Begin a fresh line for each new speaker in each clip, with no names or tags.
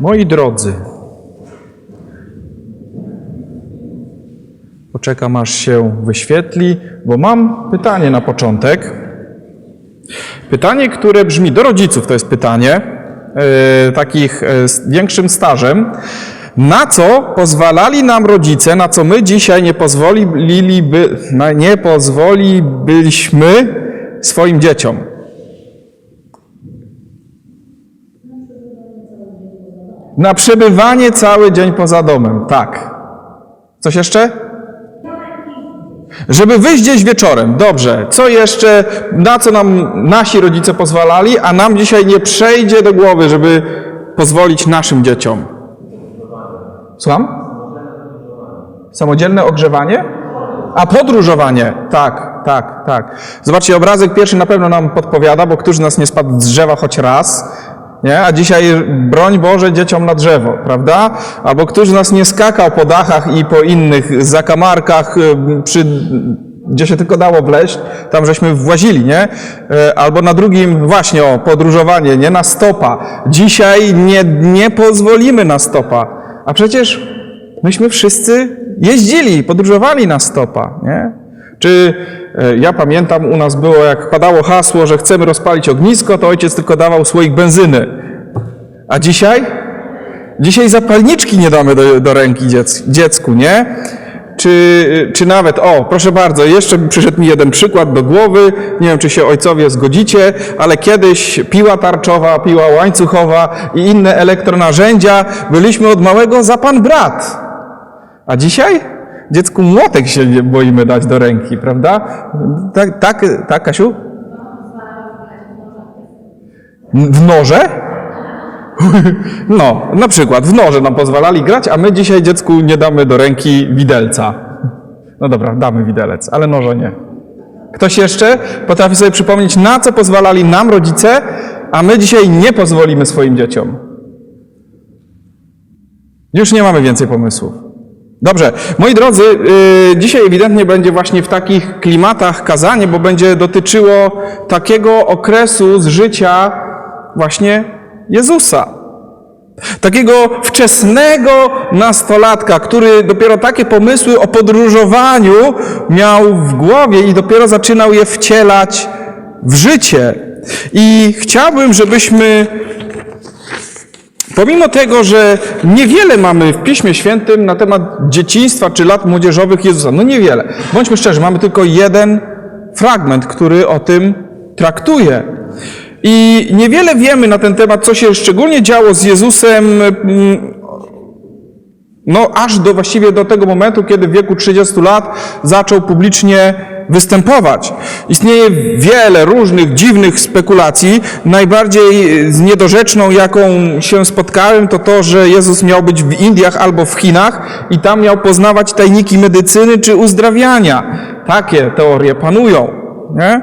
Moi drodzy, poczekam aż się wyświetli, bo mam pytanie na początek. Pytanie, które brzmi do rodziców, to jest pytanie, e, takich e, z większym stażem. Na co pozwalali nam rodzice, na co my dzisiaj nie pozwoliliby, nie pozwolibyliśmy swoim dzieciom? Na przebywanie cały dzień poza domem, tak. Coś jeszcze? Żeby wyjść gdzieś wieczorem. Dobrze. Co jeszcze, na co nam nasi rodzice pozwalali, a nam dzisiaj nie przejdzie do głowy, żeby pozwolić naszym dzieciom? Słucham? Samodzielne ogrzewanie? A podróżowanie. Tak, tak, tak. Zobaczcie, obrazek pierwszy na pewno nam podpowiada, bo któż z nas nie spadł z drzewa choć raz? Nie? A dzisiaj broń Boże dzieciom na drzewo, prawda? Albo któż z nas nie skakał po dachach i po innych zakamarkach, y, przy, gdzie się tylko dało wleźć, tam żeśmy włazili, nie? E, Albo na drugim, właśnie o, podróżowanie, nie? Na stopa. Dzisiaj nie, nie pozwolimy na stopa. A przecież myśmy wszyscy jeździli, podróżowali na stopa, nie? Czy e, ja pamiętam, u nas było, jak padało hasło, że chcemy rozpalić ognisko, to ojciec tylko dawał słoik benzyny. A dzisiaj? Dzisiaj zapalniczki nie damy do, do ręki dziec, dziecku, nie? Czy, czy nawet, o, proszę bardzo, jeszcze przyszedł mi jeden przykład do głowy, nie wiem, czy się ojcowie zgodzicie, ale kiedyś piła tarczowa, piła łańcuchowa i inne elektronarzędzia byliśmy od małego za pan brat. A dzisiaj? Dziecku młotek się nie boimy dać do ręki, prawda? Tak, tak, tak Kasiu? W noże? No, na przykład w noże nam pozwalali grać, a my dzisiaj dziecku nie damy do ręki widelca. No dobra, damy widelec, ale noże nie. Ktoś jeszcze potrafi sobie przypomnieć, na co pozwalali nam rodzice, a my dzisiaj nie pozwolimy swoim dzieciom? Już nie mamy więcej pomysłów. Dobrze, moi drodzy, yy, dzisiaj ewidentnie będzie właśnie w takich klimatach kazanie, bo będzie dotyczyło takiego okresu z życia właśnie Jezusa. Takiego wczesnego nastolatka, który dopiero takie pomysły o podróżowaniu miał w głowie i dopiero zaczynał je wcielać w życie. I chciałbym, żebyśmy Pomimo tego, że niewiele mamy w Piśmie Świętym na temat dzieciństwa czy lat młodzieżowych Jezusa, no niewiele. Bądźmy szczerzy, mamy tylko jeden fragment, który o tym traktuje. I niewiele wiemy na ten temat, co się szczególnie działo z Jezusem, mm, no aż do właściwie do tego momentu, kiedy w wieku 30 lat zaczął publicznie występować. Istnieje wiele różnych dziwnych spekulacji. Najbardziej z niedorzeczną, jaką się spotkałem, to to, że Jezus miał być w Indiach albo w Chinach i tam miał poznawać tajniki medycyny czy uzdrawiania. Takie teorie panują. Nie?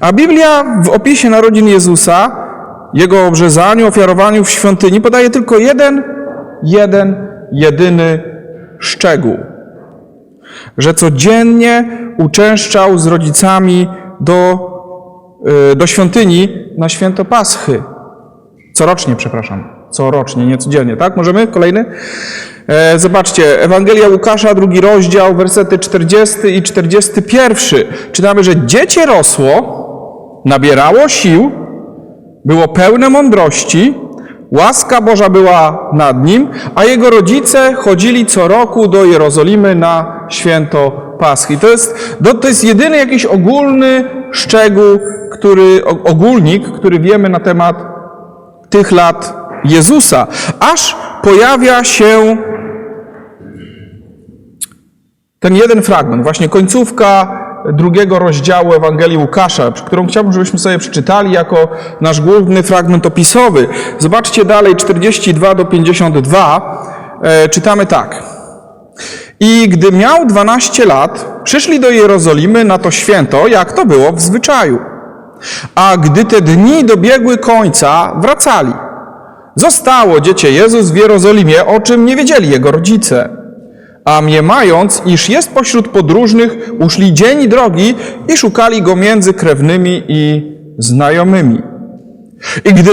A Biblia w opisie narodzin Jezusa, jego obrzezaniu, ofiarowaniu w świątyni podaje tylko jeden, jeden, jedyny szczegół że codziennie uczęszczał z rodzicami do, y, do świątyni na święto Paschy. Corocznie, przepraszam. Corocznie, nie codziennie, tak? Możemy? Kolejny? E, zobaczcie, Ewangelia Łukasza, drugi rozdział, wersety 40 i 41. Czytamy, że dziecię rosło, nabierało sił, było pełne mądrości, łaska Boża była nad nim, a jego rodzice chodzili co roku do Jerozolimy na święto Paschy. To jest, to, jest jedyny jakiś ogólny szczegół, który, ogólnik, który wiemy na temat tych lat Jezusa. Aż pojawia się ten jeden fragment, właśnie końcówka drugiego rozdziału Ewangelii Łukasza, którą chciałbym, żebyśmy sobie przeczytali jako nasz główny fragment opisowy. Zobaczcie dalej, 42 do 52, e, czytamy tak. I gdy miał 12 lat, przyszli do Jerozolimy na to święto, jak to było w zwyczaju. A gdy te dni dobiegły końca, wracali. Zostało dziecię Jezus w Jerozolimie, o czym nie wiedzieli jego rodzice. A mniemając, iż jest pośród podróżnych, uszli dzień drogi i szukali go między krewnymi i znajomymi. I gdy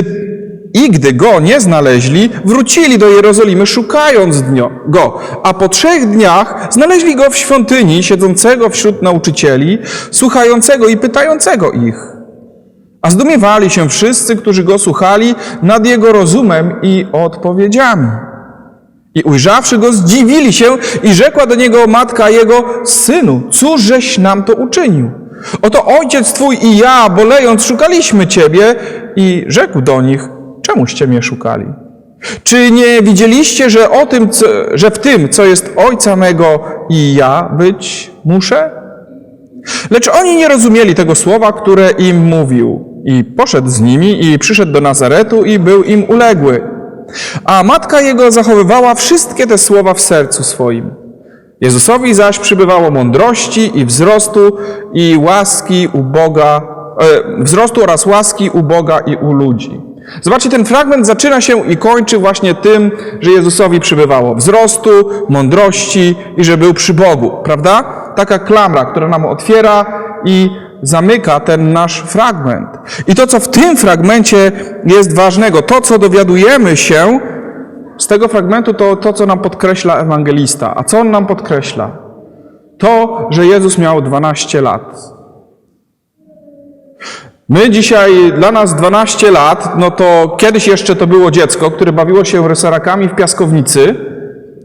I gdy go nie znaleźli, wrócili do Jerozolimy, szukając go. A po trzech dniach znaleźli go w świątyni, siedzącego wśród nauczycieli, słuchającego i pytającego ich. A zdumiewali się wszyscy, którzy go słuchali, nad jego rozumem i odpowiedziami. I ujrzawszy go, zdziwili się i rzekła do niego matka jego, synu, cóż żeś nam to uczynił? Oto ojciec twój i ja, bolejąc, szukaliśmy ciebie i rzekł do nich, czemuście mnie szukali? Czy nie widzieliście, że o tym, co, że w tym, co jest ojca mego i ja być muszę? Lecz oni nie rozumieli tego słowa, które im mówił. I poszedł z nimi i przyszedł do Nazaretu i był im uległy. A matka jego zachowywała wszystkie te słowa w sercu swoim. Jezusowi zaś przybywało mądrości i wzrostu i łaski u Boga, e, wzrostu oraz łaski u Boga i u ludzi. Zobaczcie, ten fragment zaczyna się i kończy właśnie tym, że Jezusowi przybywało wzrostu, mądrości i że był przy Bogu, prawda? Taka klamra, która nam otwiera i zamyka ten nasz fragment. I to, co w tym fragmencie jest ważnego, to, co dowiadujemy się z tego fragmentu, to to, co nam podkreśla ewangelista. A co on nam podkreśla? To, że Jezus miał 12 lat. My dzisiaj, dla nas 12 lat, no to kiedyś jeszcze to było dziecko, które bawiło się rysarakami w piaskownicy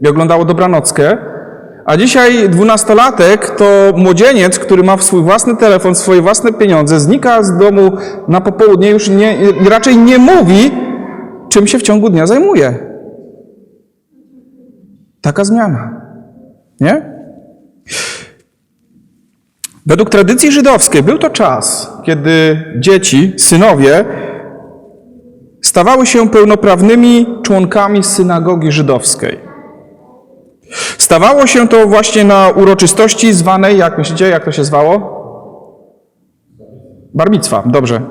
i oglądało dobranockę, a dzisiaj dwunastolatek to młodzieniec, który ma swój własny telefon, swoje własne pieniądze, znika z domu na popołudnie, już nie, raczej nie mówi, czym się w ciągu dnia zajmuje. Taka zmiana. Nie? Według tradycji żydowskiej był to czas, kiedy dzieci, synowie, stawały się pełnoprawnymi członkami synagogi żydowskiej. Stawało się to właśnie na uroczystości zwanej, jak myślicie, jak to się zwało? Barbictwa, dobrze.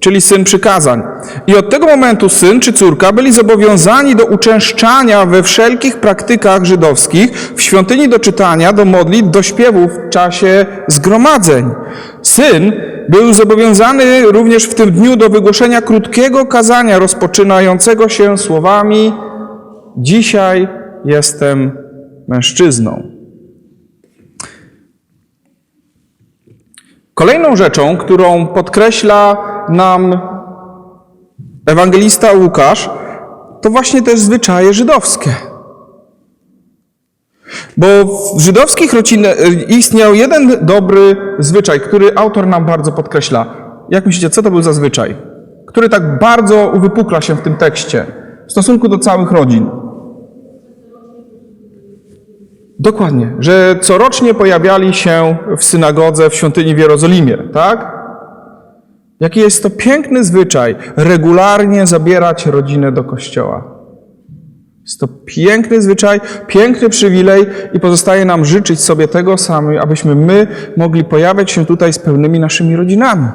Czyli syn przykazań. I od tego momentu syn czy córka byli zobowiązani do uczęszczania we wszelkich praktykach żydowskich, w świątyni do czytania, do modlitw, do śpiewów w czasie zgromadzeń. Syn był zobowiązany również w tym dniu do wygłoszenia krótkiego kazania rozpoczynającego się słowami Dzisiaj jestem mężczyzną. Kolejną rzeczą, którą podkreśla nam ewangelista Łukasz, to właśnie też zwyczaje żydowskie. Bo w żydowskich rodzinach istniał jeden dobry zwyczaj, który autor nam bardzo podkreśla. Jak myślicie, co to był za zwyczaj? Który tak bardzo uwypukla się w tym tekście w stosunku do całych rodzin. Dokładnie, że corocznie pojawiali się w synagodze w świątyni w Jerozolimie, tak? Jaki jest to piękny zwyczaj, regularnie zabierać rodzinę do kościoła. Jest to piękny zwyczaj, piękny przywilej i pozostaje nam życzyć sobie tego samego, abyśmy my mogli pojawiać się tutaj z pełnymi naszymi rodzinami.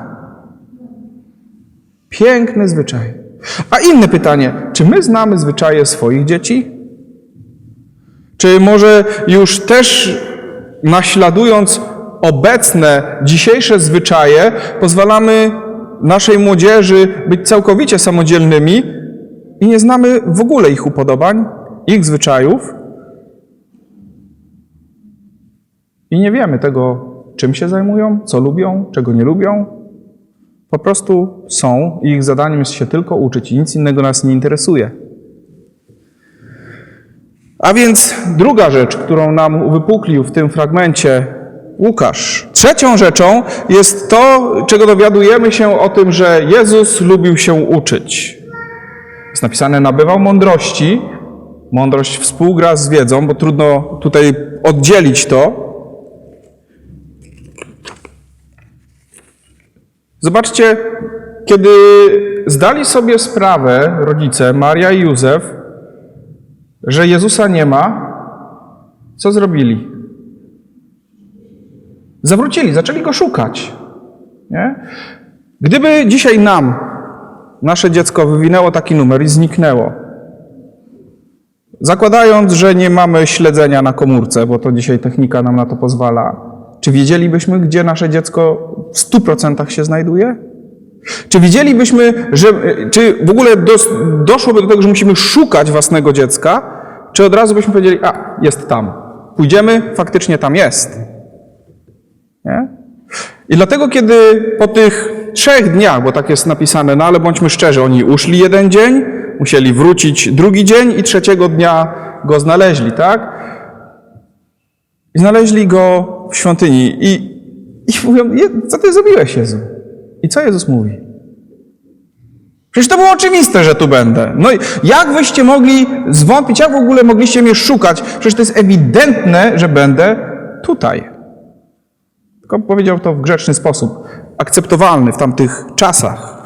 Piękny zwyczaj. A inne pytanie, czy my znamy zwyczaje swoich dzieci? Czy może już też naśladując obecne, dzisiejsze zwyczaje, pozwalamy naszej młodzieży być całkowicie samodzielnymi i nie znamy w ogóle ich upodobań, ich zwyczajów i nie wiemy tego, czym się zajmują, co lubią, czego nie lubią. Po prostu są i ich zadaniem jest się tylko uczyć i nic innego nas nie interesuje. A więc druga rzecz, którą nam uwypuklił w tym fragmencie Łukasz. Trzecią rzeczą jest to, czego dowiadujemy się o tym, że Jezus lubił się uczyć. Jest napisane, nabywał mądrości. Mądrość współgra z wiedzą, bo trudno tutaj oddzielić to. Zobaczcie, kiedy zdali sobie sprawę rodzice, Maria i Józef, że Jezusa nie ma, co zrobili? Zawrócili, zaczęli go szukać. Nie? Gdyby dzisiaj nam nasze dziecko wywinęło taki numer i zniknęło, zakładając, że nie mamy śledzenia na komórce, bo to dzisiaj technika nam na to pozwala, czy wiedzielibyśmy, gdzie nasze dziecko w 100% się znajduje? Czy widzielibyśmy, że, czy w ogóle dos, doszłoby do tego, że musimy szukać własnego dziecka, czy od razu byśmy powiedzieli, a, jest tam. Pójdziemy, faktycznie tam jest. Nie? I dlatego, kiedy po tych trzech dniach, bo tak jest napisane, no ale bądźmy szczerzy, oni uszli jeden dzień, musieli wrócić drugi dzień i trzeciego dnia go znaleźli, tak? I znaleźli go w świątyni i, i mówią, "Je- co ty zrobiłeś, Jezu? I co Jezus mówi? Przecież to było oczywiste, że tu będę. No i jak wyście mogli zwątpić, jak w ogóle mogliście mnie szukać? Przecież to jest ewidentne, że będę tutaj. Tylko powiedział to w grzeczny sposób, akceptowalny w tamtych czasach.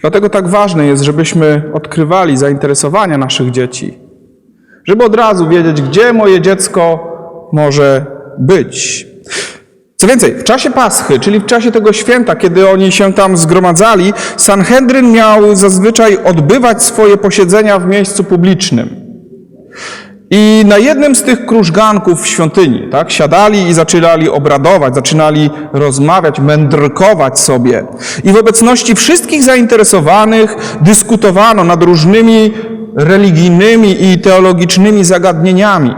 Dlatego tak ważne jest, żebyśmy odkrywali zainteresowania naszych dzieci, żeby od razu wiedzieć, gdzie moje dziecko może być. Co więcej, w czasie Paschy, czyli w czasie tego święta, kiedy oni się tam zgromadzali, Sanhedryn miał zazwyczaj odbywać swoje posiedzenia w miejscu publicznym. I na jednym z tych krużganków w świątyni, tak, siadali i zaczynali obradować, zaczynali rozmawiać, mędrkować sobie. I w obecności wszystkich zainteresowanych dyskutowano nad różnymi religijnymi i teologicznymi zagadnieniami.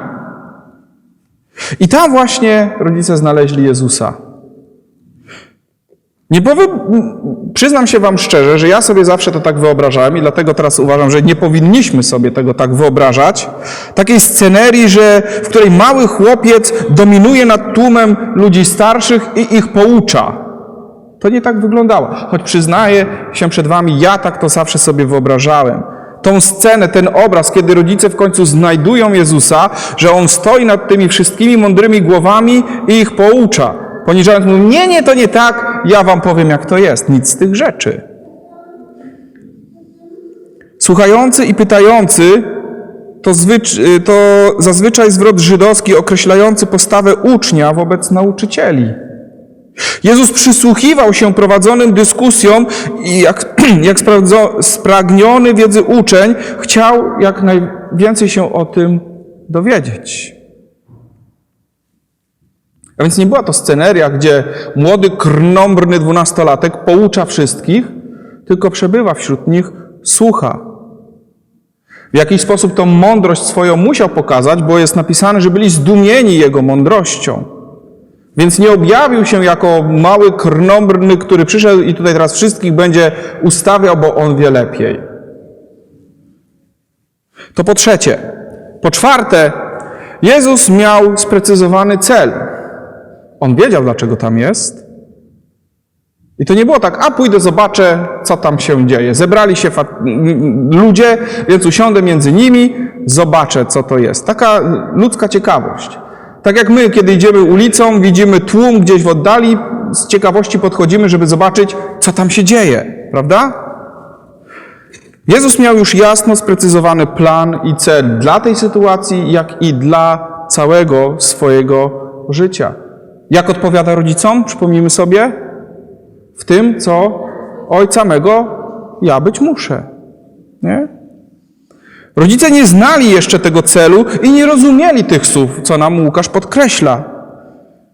I tam właśnie rodzice znaleźli Jezusa. Nie powiem, przyznam się Wam szczerze, że ja sobie zawsze to tak wyobrażałem i dlatego teraz uważam, że nie powinniśmy sobie tego tak wyobrażać. Takiej scenerii, że, w której mały chłopiec dominuje nad tłumem ludzi starszych i ich poucza. To nie tak wyglądało. Choć przyznaję się przed Wami, ja tak to zawsze sobie wyobrażałem. Tą scenę, ten obraz, kiedy rodzice w końcu znajdują Jezusa, że On stoi nad tymi wszystkimi mądrymi głowami i ich poucza. Poniżając mu, nie, nie, to nie tak, ja wam powiem, jak to jest. Nic z tych rzeczy. Słuchający i pytający to, zwycz- to zazwyczaj zwrot żydowski określający postawę ucznia wobec nauczycieli. Jezus przysłuchiwał się prowadzonym dyskusjom i jak, jak spragniony wiedzy uczeń chciał jak najwięcej się o tym dowiedzieć. A więc nie była to sceneria, gdzie młody, krnąbrny dwunastolatek poucza wszystkich, tylko przebywa wśród nich, słucha. W jakiś sposób tą mądrość swoją musiał pokazać, bo jest napisane, że byli zdumieni jego mądrością. Więc nie objawił się jako mały, krnąbrny, który przyszedł i tutaj teraz wszystkich będzie ustawiał, bo on wie lepiej. To po trzecie. Po czwarte, Jezus miał sprecyzowany cel. On wiedział, dlaczego tam jest. I to nie było tak, a pójdę, zobaczę, co tam się dzieje. Zebrali się ludzie, więc usiądę między nimi, zobaczę, co to jest. Taka ludzka ciekawość. Tak jak my, kiedy idziemy ulicą, widzimy tłum gdzieś w oddali, z ciekawości podchodzimy, żeby zobaczyć, co tam się dzieje, prawda? Jezus miał już jasno sprecyzowany plan i cel dla tej sytuacji, jak i dla całego swojego życia. Jak odpowiada rodzicom? Przypomnijmy sobie. W tym, co ojca mego ja być muszę. Nie? Rodzice nie znali jeszcze tego celu i nie rozumieli tych słów, co nam Łukasz podkreśla.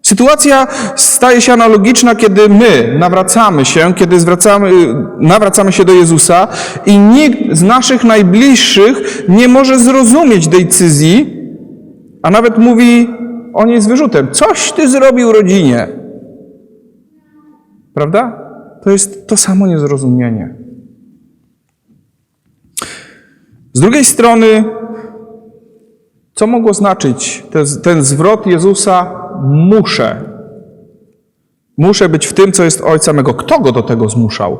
Sytuacja staje się analogiczna, kiedy my nawracamy się, kiedy zwracamy, nawracamy się do Jezusa i nikt z naszych najbliższych nie może zrozumieć decyzji, a nawet mówi o niej z wyrzutem. Coś ty zrobił rodzinie. Prawda? To jest to samo niezrozumienie. Z drugiej strony, co mogło znaczyć ten, ten zwrot Jezusa muszę? Muszę być w tym, co jest Ojca mego. Kto go do tego zmuszał?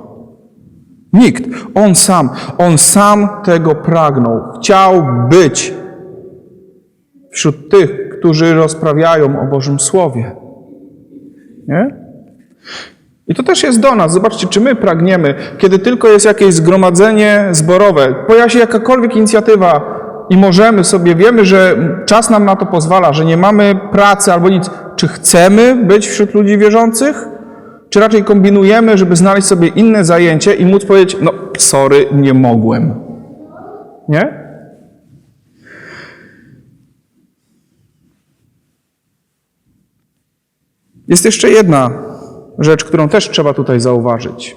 Nikt. On sam. On sam tego pragnął. Chciał być wśród tych, którzy rozprawiają o Bożym Słowie. Nie? I to też jest do nas. Zobaczcie, czy my pragniemy, kiedy tylko jest jakieś zgromadzenie zborowe, pojawia się jakakolwiek inicjatywa i możemy sobie, wiemy, że czas nam na to pozwala, że nie mamy pracy albo nic, czy chcemy być wśród ludzi wierzących? Czy raczej kombinujemy, żeby znaleźć sobie inne zajęcie i móc powiedzieć, no sorry, nie mogłem. Nie? Jest jeszcze jedna rzecz, którą też trzeba tutaj zauważyć.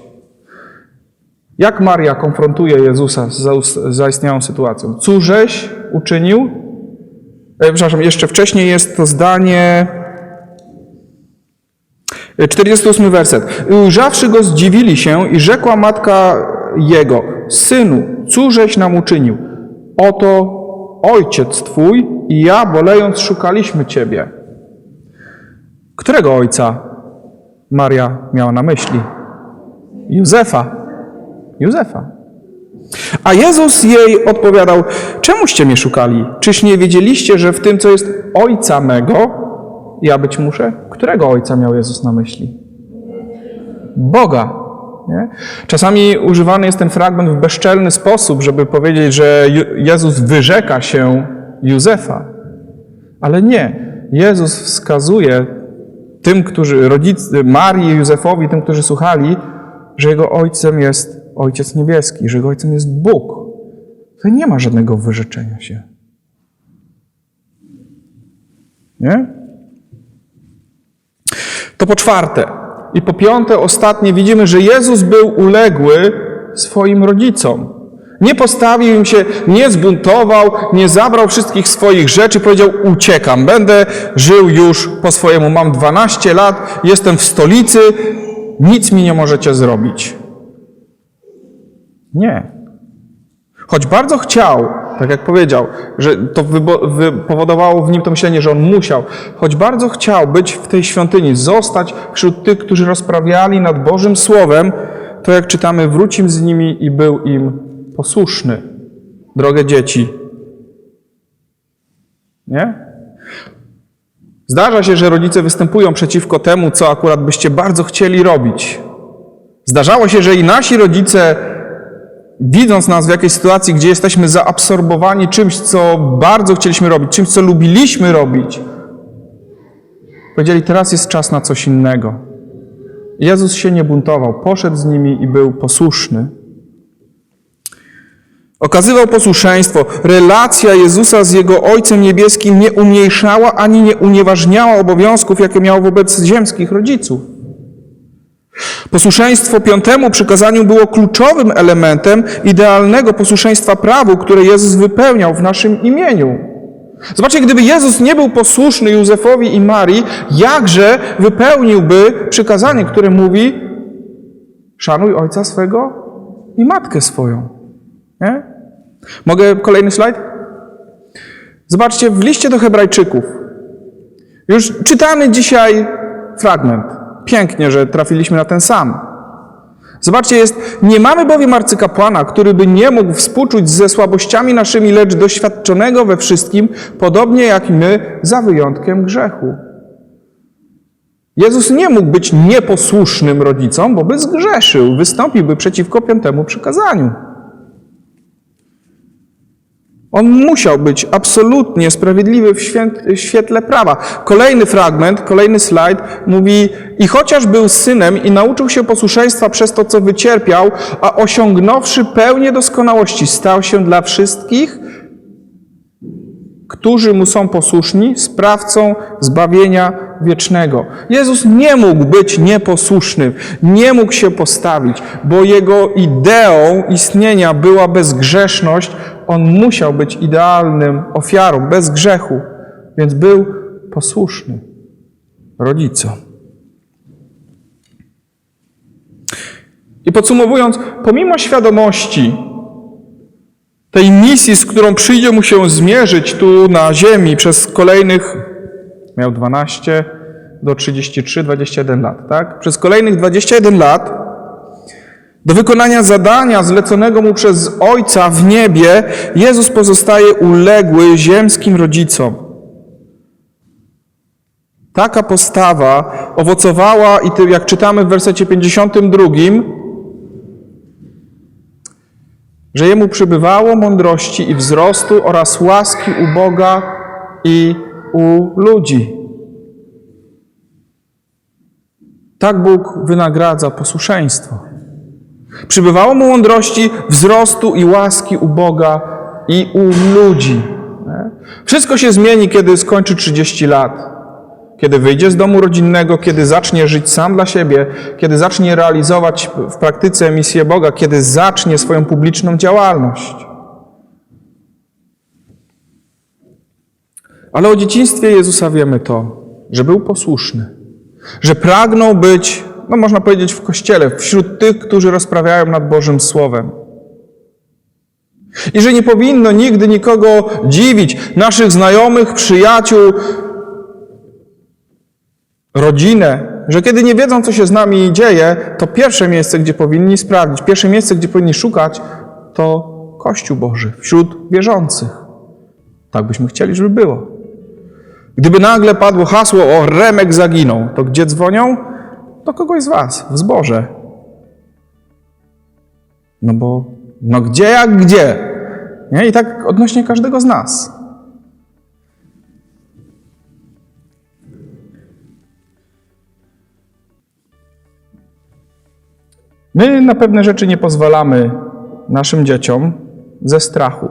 Jak Maria konfrontuje Jezusa z zaistniałą sytuacją? Cóżeś uczynił? E, przepraszam, jeszcze wcześniej jest to zdanie. e, 48 werset. I ujrzawszy go, zdziwili się i rzekła matka jego: Synu, cóżeś nam uczynił? Oto ojciec twój i ja, bolejąc, szukaliśmy ciebie. Którego ojca Maria miała na myśli? Józefa. Józefa. A Jezus jej odpowiadał: Czemuście mnie szukali? Czyż nie wiedzieliście, że w tym, co jest ojca mego, ja być muszę? Którego ojca miał Jezus na myśli? Boga. Nie? Czasami używany jest ten fragment w bezczelny sposób, żeby powiedzieć, że Jezus wyrzeka się Józefa. Ale nie. Jezus wskazuje tym, którzy, rodzic, Marii i Józefowi, tym, którzy słuchali, że jego ojcem jest Ojciec Niebieski, że jego ojcem jest Bóg. To nie ma żadnego wyrzeczenia się. Nie? To po czwarte. I po piąte, ostatnie, widzimy, że Jezus był uległy swoim rodzicom. Nie postawił im się, nie zbuntował, nie zabrał wszystkich swoich rzeczy, powiedział: Uciekam, będę żył już po swojemu. Mam 12 lat, jestem w stolicy, nic mi nie możecie zrobić. Nie. Choć bardzo chciał, tak jak powiedział, że to wypowodowało w nim to myślenie, że on musiał, choć bardzo chciał być w tej świątyni, zostać wśród tych, którzy rozprawiali nad Bożym Słowem, to jak czytamy, wrócił z nimi i był im posłuszny. Drogie dzieci. Nie? Zdarza się, że rodzice występują przeciwko temu, co akurat byście bardzo chcieli robić. Zdarzało się, że i nasi rodzice widząc nas w jakiejś sytuacji, gdzie jesteśmy zaabsorbowani czymś, co bardzo chcieliśmy robić, czymś, co lubiliśmy robić, powiedzieli: Teraz jest czas na coś innego. Jezus się nie buntował, poszedł z nimi i był posłuszny. Okazywał posłuszeństwo. Relacja Jezusa z jego Ojcem Niebieskim nie umniejszała ani nie unieważniała obowiązków, jakie miał wobec ziemskich rodziców. Posłuszeństwo piątemu przykazaniu było kluczowym elementem idealnego posłuszeństwa prawu, które Jezus wypełniał w naszym imieniu. Zobaczcie, gdyby Jezus nie był posłuszny Józefowi i Marii, jakże wypełniłby przykazanie, które mówi: szanuj ojca swego i matkę swoją. Nie? Mogę kolejny slajd? Zobaczcie, w liście do Hebrajczyków, już czytany dzisiaj fragment. Pięknie, że trafiliśmy na ten sam. Zobaczcie, jest, nie mamy bowiem arcykapłana, który by nie mógł współczuć ze słabościami naszymi, lecz doświadczonego we wszystkim, podobnie jak my, za wyjątkiem grzechu. Jezus nie mógł być nieposłusznym rodzicom, bo by zgrzeszył, wystąpiłby przeciwko piątemu przykazaniu. On musiał być absolutnie sprawiedliwy w świetle prawa. Kolejny fragment, kolejny slajd mówi: I chociaż był synem i nauczył się posłuszeństwa przez to, co wycierpiał, a osiągnąwszy pełnię doskonałości, stał się dla wszystkich, którzy mu są posłuszni, sprawcą zbawienia wiecznego. Jezus nie mógł być nieposłusznym, nie mógł się postawić, bo jego ideą istnienia była bezgrzeszność. On musiał być idealnym ofiarą, bez grzechu, więc był posłuszny rodzicom. I podsumowując, pomimo świadomości, tej misji, z którą przyjdzie mu się zmierzyć tu na ziemi przez kolejnych, miał 12 do 33, 21 lat, tak? Przez kolejnych 21 lat do wykonania zadania zleconego mu przez Ojca w niebie, Jezus pozostaje uległy ziemskim rodzicom. Taka postawa owocowała, i jak czytamy w wersecie 52, że jemu przybywało mądrości i wzrostu oraz łaski u Boga i u ludzi. Tak Bóg wynagradza posłuszeństwo. Przybywało mu mądrości, wzrostu i łaski u Boga i u ludzi. Wszystko się zmieni, kiedy skończy 30 lat. Kiedy wyjdzie z domu rodzinnego, kiedy zacznie żyć sam dla siebie, kiedy zacznie realizować w praktyce misję Boga, kiedy zacznie swoją publiczną działalność. Ale o dzieciństwie Jezusa wiemy to, że był posłuszny, że pragnął być, no można powiedzieć, w kościele, wśród tych, którzy rozprawiają nad Bożym Słowem. I że nie powinno nigdy nikogo dziwić, naszych znajomych, przyjaciół, rodzinę, że kiedy nie wiedzą, co się z nami dzieje, to pierwsze miejsce, gdzie powinni sprawdzić, pierwsze miejsce, gdzie powinni szukać, to Kościół Boży wśród wierzących. Tak byśmy chcieli, żeby było. Gdyby nagle padło hasło o Remek zaginął, to gdzie dzwonią? Do kogoś z Was, w zborze. No bo, no gdzie jak gdzie? Nie? I tak odnośnie każdego z nas. My na pewne rzeczy nie pozwalamy naszym dzieciom ze strachu,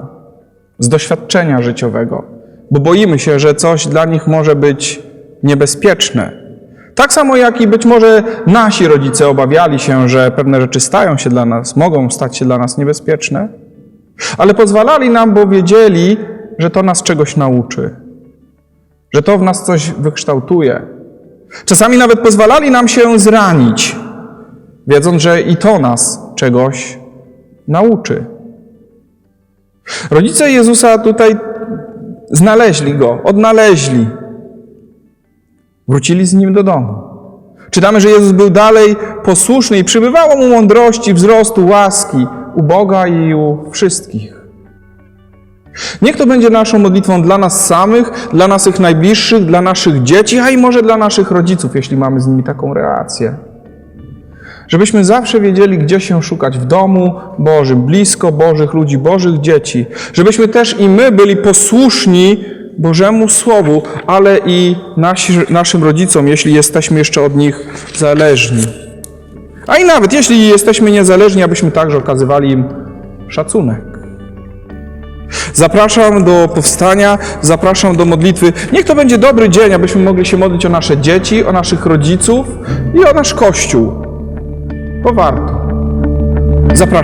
z doświadczenia życiowego, bo boimy się, że coś dla nich może być niebezpieczne. Tak samo jak i być może nasi rodzice obawiali się, że pewne rzeczy stają się dla nas, mogą stać się dla nas niebezpieczne, ale pozwalali nam, bo wiedzieli, że to nas czegoś nauczy, że to w nas coś wykształtuje. Czasami nawet pozwalali nam się zranić, wiedząc, że i to nas czegoś nauczy. Rodzice Jezusa tutaj znaleźli go, odnaleźli. Wrócili z nim do domu. Czytamy, że Jezus był dalej posłuszny i przybywało mu mądrości, wzrostu, łaski u Boga i u wszystkich. Niech to będzie naszą modlitwą dla nas samych, dla naszych najbliższych, dla naszych dzieci, a i może dla naszych rodziców, jeśli mamy z nimi taką relację. Żebyśmy zawsze wiedzieli, gdzie się szukać w domu Bożym, blisko Bożych ludzi, Bożych dzieci. Żebyśmy też i my byli posłuszni Bożemu Słowu, ale i nasi, naszym rodzicom, jeśli jesteśmy jeszcze od nich zależni. A i nawet jeśli jesteśmy niezależni, abyśmy także okazywali im szacunek. Zapraszam do powstania, zapraszam do modlitwy. Niech to będzie dobry dzień, abyśmy mogli się modlić o nasze dzieci, o naszych rodziców i o nasz Kościół. Bo warto. Zapraszam.